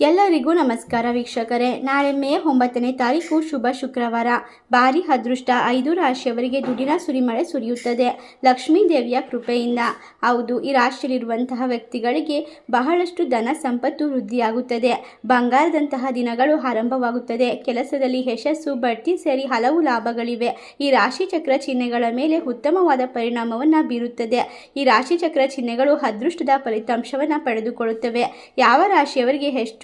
ಎಲ್ಲರಿಗೂ ನಮಸ್ಕಾರ ವೀಕ್ಷಕರೇ. ನಾಳೆ ಮೇ ಒಂಬತ್ತನೇ ತಾರೀಕು ಶುಭ ಶುಕ್ರವಾರ. ಭಾರಿ ಅದೃಷ್ಟ. ಐದು ರಾಶಿಯವರಿಗೆ ದುಡಿನ ಸುರಿಮಳೆ ಸುರಿಯುತ್ತದೆ. ಲಕ್ಷ್ಮೀ ದೇವಿಯ ಕೃಪೆಯಿಂದ. ಹೌದು, ಈ ರಾಶಿಯಲ್ಲಿರುವಂತಹ ವ್ಯಕ್ತಿಗಳಿಗೆ ಬಹಳಷ್ಟು ಧನ ಸಂಪತ್ತು ವೃದ್ಧಿಯಾಗುತ್ತದೆ. ಬಂಗಾರದಂತಹ ದಿನಗಳು ಆರಂಭವಾಗುತ್ತದೆ. ಕೆಲಸದಲ್ಲಿ ಯಶಸ್ಸು, ಬಡ್ತಿ ಸೇರಿ ಹಲವು ಲಾಭಗಳಿವೆ. ಈ ರಾಶಿ ಚಕ್ರ ಚಿಹ್ನೆಗಳ ಮೇಲೆ ಉತ್ತಮವಾದ ಪರಿಣಾಮವನ್ನು ಬೀರುತ್ತದೆ. ಈ ರಾಶಿ ಚಕ್ರ ಚಿಹ್ನೆಗಳು ಅದೃಷ್ಟದ ಫಲಿತಾಂಶವನ್ನು ಪಡೆದುಕೊಳ್ಳುತ್ತವೆ. ಯಾವ ರಾಶಿಯವರಿಗೆ ಎಷ್ಟು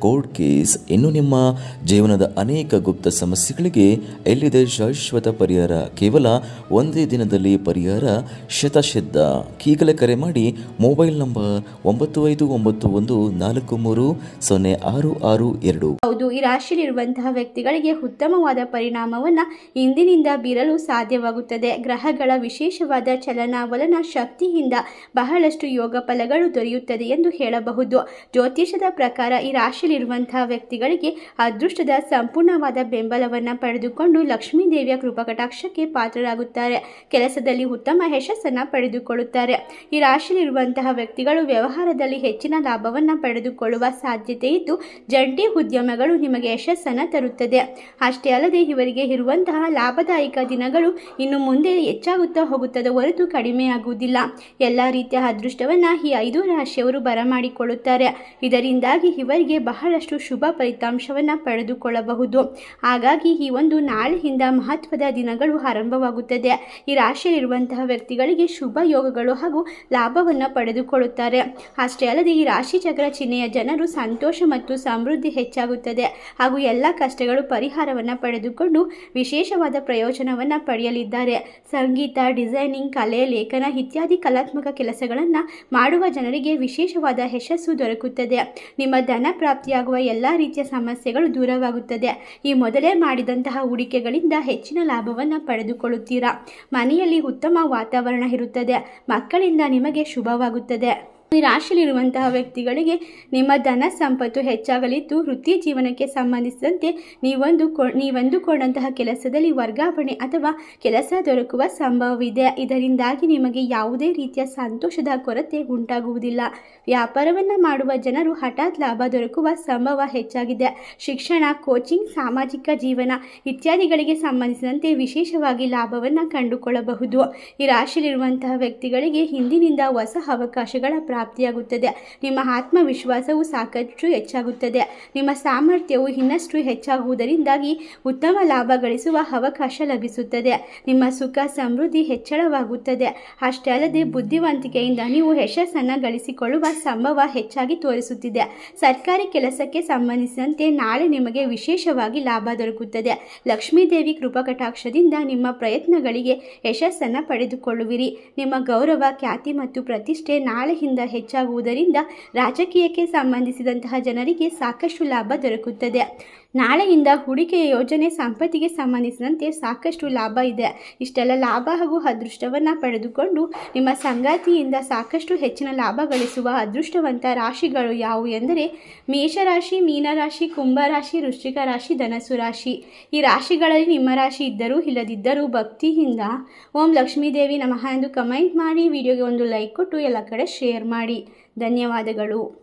ಕೋರ್ಟ್ ಕೇಸ್ ಇನ್ನು ನಿಮ್ಮ ಜೀವನದ ಅನೇಕ ಗುಪ್ತ ಸಮಸ್ಯೆಗಳಿಗೆ ಎಲ್ಲಿದೆ ಶಾಶ್ವತ ಪರಿಹಾರ? ಕೇವಲ ಒಂದೇ ದಿನದಲ್ಲಿ ಪರಿಹಾರ? ಶತಸಿದ್ಧ ಈಗಲೇ ಕರೆ ಮಾಡಿ ಮೊಬೈಲ್ ನಂಬರ್ ಒಂಬತ್ತು ಐದು ಒಂಬತ್ತು ಒಂದು ನಾಲ್ಕು ಮೂರು ಸೊನ್ನೆ ಆರು ಆರು ಎರಡು. ಹೌದು, ಈ ರಾಶಿಯಲ್ಲಿರುವಂತಹ ವ್ಯಕ್ತಿಗಳಿಗೆ ಉತ್ತಮವಾದ ಪರಿಣಾಮವನ್ನು ಇಂದಿನಿಂದ ಬೀರಲು ಸಾಧ್ಯವಾಗುತ್ತದೆ. ಗ್ರಹಗಳ ವಿಶೇಷವಾದ ಚಲನಾವಲನ ಶಕ್ತಿಯಿಂದ ಬಹಳಷ್ಟು ಯೋಗ ಫಲಗಳು ದೊರೆಯುತ್ತದೆ ಎಂದು ಹೇಳಬಹುದು. ಜ್ಯೋತಿಷದ ಪ್ರಕಾರ ಈ ರಾಶಿಯಲ್ಲಿರುವಂತಹ ವ್ಯಕ್ತಿಗಳಿಗೆ ಅದೃಷ್ಟದ ಸಂಪೂರ್ಣವಾದ ಬೆಂಬಲವನ್ನು ಪಡೆದುಕೊಂಡು ಲಕ್ಷ್ಮೀ ದೇವಿಯ ಕೃಪಕಟಾಕ್ಷಕ್ಕೆ ಪಾತ್ರರಾಗುತ್ತಾರೆ. ಕೆಲಸದಲ್ಲಿ ಉತ್ತಮ ಯಶಸ್ಸನ್ನು ಪಡೆದುಕೊಳ್ಳುತ್ತಾರೆ. ಈ ರಾಶಿಯಲ್ಲಿರುವಂತಹ ವ್ಯಕ್ತಿಗಳು ವ್ಯವಹಾರದಲ್ಲಿ ಹೆಚ್ಚಿನ ಲಾಭವನ್ನು ಪಡೆದುಕೊಳ್ಳುವ ಸಾಧ್ಯತೆ ಇದ್ದು, ಜಂಟಿ ಉದ್ಯಮಗಳು ನಿಮಗೆ ಯಶಸ್ಸನ್ನು ತರುತ್ತದೆ. ಅಷ್ಟೇ ಅಲ್ಲದೆ ಇವರಿಗೆ ಇರುವಂತಹ ಲಾಭದಾಯಕ ದಿನಗಳು ಇನ್ನು ಮುಂದೆ ಹೆಚ್ಚಾಗುತ್ತಾ ಹೋಗುತ್ತದೆ ಹೊರತು ಕಡಿಮೆಯಾಗುವುದಿಲ್ಲ ಎಲ್ಲ ರೀತಿಯ ಅದೃಷ್ಟವನ್ನು ಈ ಐದು ರಾಶಿಯವರು ಬರಮಾಡಿಕೊಳ್ಳುತ್ತಾರೆ. ಇದರಿಂದಾಗಿ ಇವರಿಗೆ ಬಹಳಷ್ಟು ಶುಭ ಫಲಿತಾಂಶವನ್ನು ಪಡೆದುಕೊಳ್ಳಬಹುದು. ಹಾಗಾಗಿ ಈ ಒಂದು ನಾಳೆಯಿಂದ ಮಹತ್ವದ ದಿನಗಳು ಆರಂಭವಾಗುತ್ತದೆ. ಈ ರಾಶಿಯಲ್ಲಿರುವಂತಹ ವ್ಯಕ್ತಿಗಳಿಗೆ ಶುಭ ಯೋಗಗಳು ಹಾಗೂ ಲಾಭವನ್ನು ಪಡೆದುಕೊಳ್ಳುತ್ತಾರೆ. ಅಷ್ಟೇ ಅಲ್ಲದೆ ಈ ರಾಶಿ ಚಕ್ರ ಚಿಹ್ನೆಯ ಜನರು ಸಂತೋಷ ಮತ್ತು ಸಮೃದ್ಧಿ ಹೆಚ್ಚಾಗುತ್ತದೆ. ಹಾಗೂ ಎಲ್ಲ ಕಷ್ಟಗಳು ಪರಿಹಾರವನ್ನು ಪಡೆದುಕೊಂಡು ವಿಶೇಷವಾದ ಪ್ರಯೋಜನವನ್ನು ಪಡೆಯಲಿದ್ದಾರೆ. ಸಂಗೀತ, ಡಿಸೈನಿಂಗ್, ಕಲೆ, ಲೇಖನ ಇತ್ಯಾದಿ ಕಲಾತ್ಮಕ ಕೆಲಸಗಳನ್ನು ಮಾಡುವ ಜನರಿಗೆ ವಿಶೇಷವಾದ ಯಶಸ್ಸು ದೊರಕುತ್ತದೆ. ನಿಮ್ಮ ಧನ ಪ್ರಾಪ್ತಿಯಾಗುವ ಎಲ್ಲ ರೀತಿಯ ಸಮಸ್ಯೆಗಳು ದೂರವಾಗುತ್ತದೆ. ಈ ಮೊದಲೇ ಮಾಡಿದಂತಹ ಹೂಡಿಕೆಗಳಿಂದ ಹೆಚ್ಚಿನ ಲಾಭವನ್ನು ಪಡೆದುಕೊಳ್ಳುತ್ತೀರಾ? ಮನೆಯಲ್ಲಿ ಉತ್ತಮ ವಾತಾವರಣ ಇರುತ್ತದೆ. ಮಕ್ಕಳಿಂದ ನಿಮಗೆ ಶುಭವಾಗುತ್ತದೆ. ಈ ರಾಶಿಯಲ್ಲಿರುವಂತಹ ವ್ಯಕ್ತಿಗಳಿಗೆ ನಿಮ್ಮ ಧನ ಸಂಪತ್ತು ಹೆಚ್ಚಾಗಲಿದ್ದು, ವೃತ್ತಿ ಜೀವನಕ್ಕೆ ಸಂಬಂಧಿಸಿದಂತೆ ನೀವೊಂದು ಕೊ, ನೀವಂದುಕೊಂಡಂತಹ ಕೆಲಸದಲ್ಲಿ ವರ್ಗಾವಣೆ ಅಥವಾ ಕೆಲಸ ದೊರಕುವ ಸಂಭವವಿದೆ. ಇದರಿಂದಾಗಿ ನಿಮಗೆ ಯಾವುದೇ ರೀತಿಯ ಸಂತೋಷದ ಕೊರತೆ ಉಂಟಾಗುವುದಿಲ್ಲ. ವ್ಯಾಪಾರವನ್ನು ಮಾಡುವ ಜನರು ಹಠಾತ್ ಲಾಭ ದೊರಕುವ ಸಂಭವ ಹೆಚ್ಚಾಗಿದೆ. ಶಿಕ್ಷಣ, ಕೋಚಿಂಗ್, ಸಾಮಾಜಿಕ ಜೀವನ ಇತ್ಯಾದಿಗಳಿಗೆ ಸಂಬಂಧಿಸಿದಂತೆ ವಿಶೇಷವಾಗಿ ಲಾಭವನ್ನು ಕಂಡುಕೊಳ್ಳಬಹುದು. ಈ ರಾಶಿಯಲ್ಲಿರುವಂತಹ ವ್ಯಕ್ತಿಗಳಿಗೆ ಹಿಂದಿನಿಂದ ಹೊಸ ಅವಕಾಶಗಳ ಪ್ರಾಪ್ತಿಯಾಗುತ್ತದೆ. ನಿಮ್ಮ ಆತ್ಮವಿಶ್ವಾಸವು ಸಾಕಷ್ಟು ಹೆಚ್ಚಾಗುತ್ತದೆ. ನಿಮ್ಮ ಸಾಮರ್ಥ್ಯವು ಇನ್ನಷ್ಟು ಹೆಚ್ಚಾಗುವುದರಿಂದಾಗಿ ಉತ್ತಮ ಲಾಭ ಗಳಿಸುವ ಅವಕಾಶ ಲಭಿಸುತ್ತದೆ. ನಿಮ್ಮ ಸುಖ, ಸಮೃದ್ಧಿ ಹೆಚ್ಚಳವಾಗುತ್ತದೆ. ಅಷ್ಟೇ ಅಲ್ಲದೆ ಬುದ್ಧಿವಂತಿಕೆಯಿಂದ ನೀವು ಯಶಸ್ಸನ್ನು ಗಳಿಸಿಕೊಳ್ಳುವ ಸಂಭವ ಹೆಚ್ಚಾಗಿ ತೋರಿಸುತ್ತಿದೆ. ಸರ್ಕಾರಿ ಕೆಲಸಕ್ಕೆ ಸಂಬಂಧಿಸಿದಂತೆ ನಾಳೆ ನಿಮಗೆ ವಿಶೇಷವಾಗಿ ಲಾಭ ದೊರಕುತ್ತದೆ. ಲಕ್ಷ್ಮೀದೇವಿ ಕೃಪಕಟಾಕ್ಷದಿಂದ ನಿಮ್ಮ ಪ್ರಯತ್ನಗಳಿಗೆ ಯಶಸ್ಸನ್ನು ಪಡೆದುಕೊಳ್ಳುವಿರಿ. ನಿಮ್ಮ ಗೌರವ, ಖ್ಯಾತಿ ಮತ್ತು ಪ್ರತಿಷ್ಠೆ ನಾಳೆಯಿಂದ ಹೆಚ್ಚಾಗುವುದರಿಂದ ರಾಜಕೀಯಕ್ಕೆ ಸಂಬಂಧಿಸಿದಂತಹ ಜನರಿಗೆ ಸಾಕಷ್ಟು ಲಾಭ ದೊರಕುತ್ತದೆ. ನಾಳೆಯಿಂದ ಹೂಡಿಕೆಯ ಯೋಜನೆ ಸಂಪತ್ತಿಗೆ ಸಂಬಂಧಿಸಿದಂತೆ ಸಾಕಷ್ಟು ಲಾಭ ಇದೆ. ಇಷ್ಟೆಲ್ಲ ಲಾಭ ಹಾಗೂ ಅದೃಷ್ಟವನ್ನು ಪಡೆದುಕೊಂಡು ನಿಮ್ಮ ಸಂಗಾತಿಯಿಂದ ಸಾಕಷ್ಟು ಹೆಚ್ಚಿನ ಲಾಭ ಗಳಿಸುವ ಅದೃಷ್ಟವಂತ ರಾಶಿಗಳು ಯಾವುವು ಎಂದರೆ ಮೇಷರಾಶಿ, ಮೀನರಾಶಿ, ಕುಂಭರಾಶಿ, ವೃಶ್ಚಿಕ ರಾಶಿ ಧನಸು ರಾಶಿ. ಈ ರಾಶಿಗಳಲ್ಲಿ ನಿಮ್ಮ ರಾಶಿ ಇದ್ದರೂ ಇಲ್ಲದಿದ್ದರೂ ಭಕ್ತಿಯಿಂದ ಓಂ ಲಕ್ಷ್ಮೀದೇವಿ ನಮಃ ಎಂದು ಕಮೆಂಟ್ ಮಾಡಿ, ವಿಡಿಯೋಗೆ ಒಂದು ಲೈಕ್ ಕೊಟ್ಟು ಎಲ್ಲ ಕಡೆ ಶೇರ್ ಮಾಡಿ. ಧನ್ಯವಾದಗಳು.